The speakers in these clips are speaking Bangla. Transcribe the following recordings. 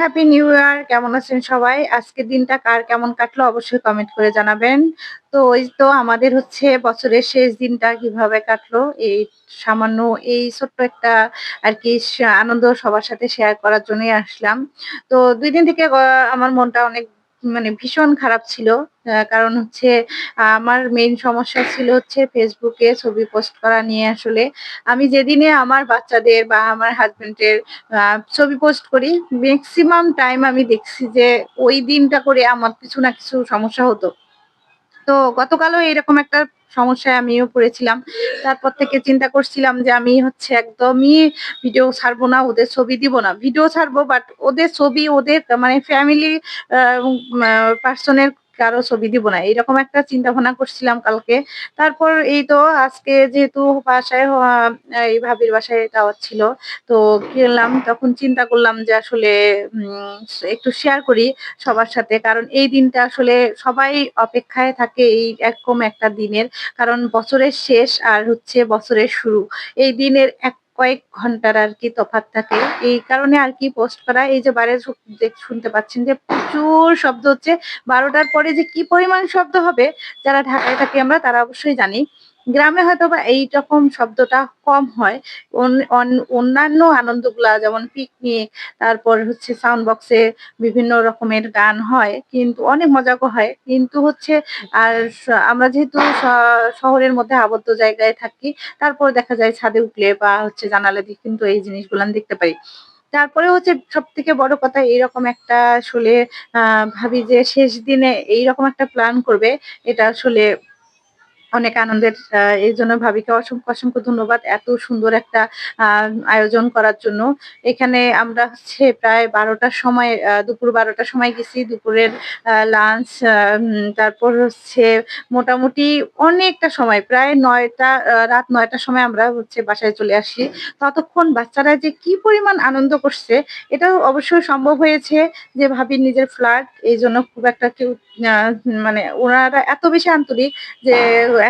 হ্যাপি নিউ ইয়ার কেমন আছেন সবাই? আজকের দিনটা কার কেমন কাটলো অবশ্যই কমেন্ট করে জানাবেন। তো ওই তো আমাদের হচ্ছে বছরের শেষ দিনটা কীভাবে কাটলো, এই সামান্য এই ছোট্ট একটা আর কি আনন্দ সবার সাথে শেয়ার করার জন্যই আসলাম। তো দুই দিন থেকে, আমার মনটা অনেক মানে ভীষণ খারাপ ছিল। কারণ হচ্ছে, আমার মেইন সমস্যা ছিল হচ্ছে ফেসবুকে ছবি পোস্ট করা নিয়ে আসলে। আমি যেদিনে আমার বাচ্চাদের বা আমার হাজবেন্ডের ছবি পোস্ট করি ম্যাক্সিমাম টাইম আমি দেখছি যে ওই দিনটা করে আমার কিছু না কিছু সমস্যা হতো। তো গতকালও এরকম একটা সমস্যায় আমিও পড়েছিলাম। তারপর থেকে চিন্তা করছিলাম যে আমি হচ্ছে একদমই ভিডিও ছাড়বো না, ওদের ছবি দিব না। ভিডিও ছাড়বো বাট ওদের ছবি, ওদের মানে ফ্যামিলি পার্সনের কারও ছবি দিব না। এরকম একটা চিন্তা ভাবনা করছিলাম কালকে। তারপর এই তো আজকে যেহেতু বাসায় এই ভাবির বাসায় দাওয়াত ছিল, তো গেলাম, তখন চিন্তা করলাম যে আসলে একটু শেয়ার করি সবার সাথে। কারণ এই দিনটা আসলে সবাই অপেক্ষায় থাকে এই এরকম একটা দিনের। কারণ বছরের শেষ আর হচ্ছে বছরের শুরু। এই দিনের এক কয়েক ঘণ্টার আর কি তফাত থাকে। এই কারণে আর কি পোস্ট করা, এই যে বাইরে শুনতে পাচ্ছেন যে প্রচুর শব্দ হচ্ছে। বারোটার পরে যে কি পরিমাণ শব্দ হবে, যারা ঢাকায় থাকি আমরা, তারা অবশ্যই জানি। গ্রামে হয়তো বা এইরকম শব্দটা কম হয়। অন- অন- অন্যান্য আনন্দগুলা যেমন পিকনিক তারপর হচ্ছে সাউন্ড বক্সে বিভিন্ন রকমের গান হয়, কিন্তু অনেক মজা হয়। কিন্তু হচ্ছে আর আমরা যেহেতু শহরের মধ্যে আবদ্ধ জায়গায় থাকি, তারপর দেখা যায় ছাদে উঠলে বা হচ্ছে জানালা দিয়ে কিন্তু এই জিনিসগুলো দেখতে পাই। তারপরে হচ্ছে সব থেকে বড় কথা এরকম একটা আসলে, আহ, ভাবি যে শেষ দিনে এইরকম একটা প্ল্যান করবে, এটা আসলে অনেক আনন্দের এই জন্য ভাবিকে অসংখ্য অসংখ্য ধন্যবাদ এত সুন্দর একটা আয়োজন করার জন্য। এখানে আমরা হচ্ছে প্রায় বারোটার সময় দুপুর বারোটার সময় গেছি, দুপুরের লাঞ্চ তারপর হচ্ছে মোটামুটি অনেকটা সময়, প্রায় নয়টা রাত নয়টার সময় আমরা হচ্ছে বাসায় চলে আসি। ততক্ষণ বাচ্চারা যে কি পরিমাণ আনন্দ করছে, এটাও অবশ্যই সম্ভব হয়েছে যে ভাবি নিজের ফ্ল্যাট এই জন্য খুব একটা কেউ মানে ওনারা এত বেশি আন্তরিক যে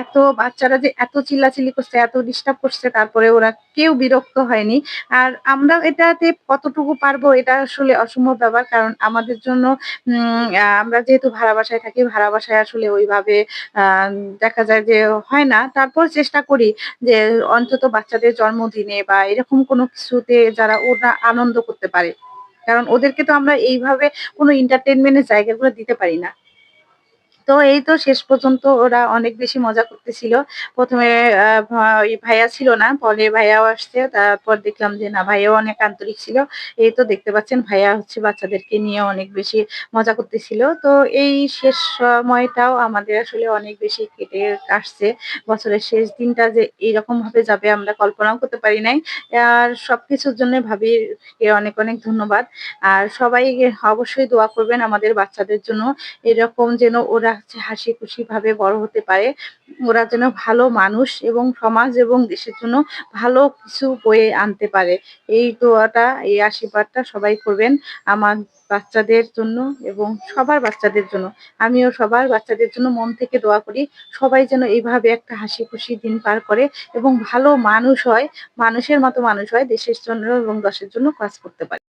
এত বাচ্চারা যে এত চিল্লাচিল্লি করছে, এত ডিস্টার্ব করছে, তারপরে ওরা কেউ বিরক্ত হয়নি। আর আমরা এটাতে কতটুকু পারব, এটা আসলে অসম্ভব ব্যাপার। কারণ আমাদের জন্য আমরা যেহেতু ভাড়া বাসায় থাকি, ভাড়া বাসায় আসলে ওইভাবে দেখা যায় যে হয় না। তারপর চেষ্টা করি যে অন্তত বাচ্চাদের জন্মদিনে বা এরকম কোনো কিছুতে যারা ওরা আনন্দ করতে পারে। কারণ ওদেরকে তো আমরা এইভাবে কোনো এন্টারটেনমেন্টের জায়গাগুলো দিতে পারি না। তো এই তো শেষ পর্যন্ত ওরা অনেক বেশি মজা করতেছিল। প্রথমে ভাইয়া ছিল না, পরে ভাইয়াও আসছে, তারপর দেখলাম যে না, ভাইয়াও অনেক আন্তরিক ছিল। এই তো দেখতে পাচ্ছেন, ভাইয়া হচ্ছে বাচ্চাদেরকে নিয়ে অনেক বেশি মজা করতেছিল। তো এই শেষ সময়টাও আমাদের আসলে অনেক বেশি কেটে আসছে। বছরের শেষ দিনটা যে এইরকম ভাবে যাবে আমরা কল্পনাও করতে পারি নাই। আর সবকিছুর জন্য ভাবির অনেক অনেক ধন্যবাদ। আর সবাই অবশ্যই দোয়া করবেন আমাদের বাচ্চাদের জন্য। এরকম যেন ওরা হাসি খুশি ভাবে বড় হতে পারে। ওরা যেন ভালো মানুষ এবং সমাজ এবং দেশের জন্য ভালো কিছু বয়ে আনতে পারে। এই দোয়াটা, এই আশীর্বাদটা সবাই করবেন আমার বাচ্চাদের জন্য এবং সবার বাচ্চাদের জন্য। আমিও সবার বাচ্চাদের জন্য মন থেকে দোয়া করি, সবাই যেন এইভাবে একটা হাসি খুশি দিন পার করে এবং ভালো মানুষ হয়, মানুষের মতো মানুষ হয়, দেশের জন্য এবং দেশের জন্য কাজ করতে পারে।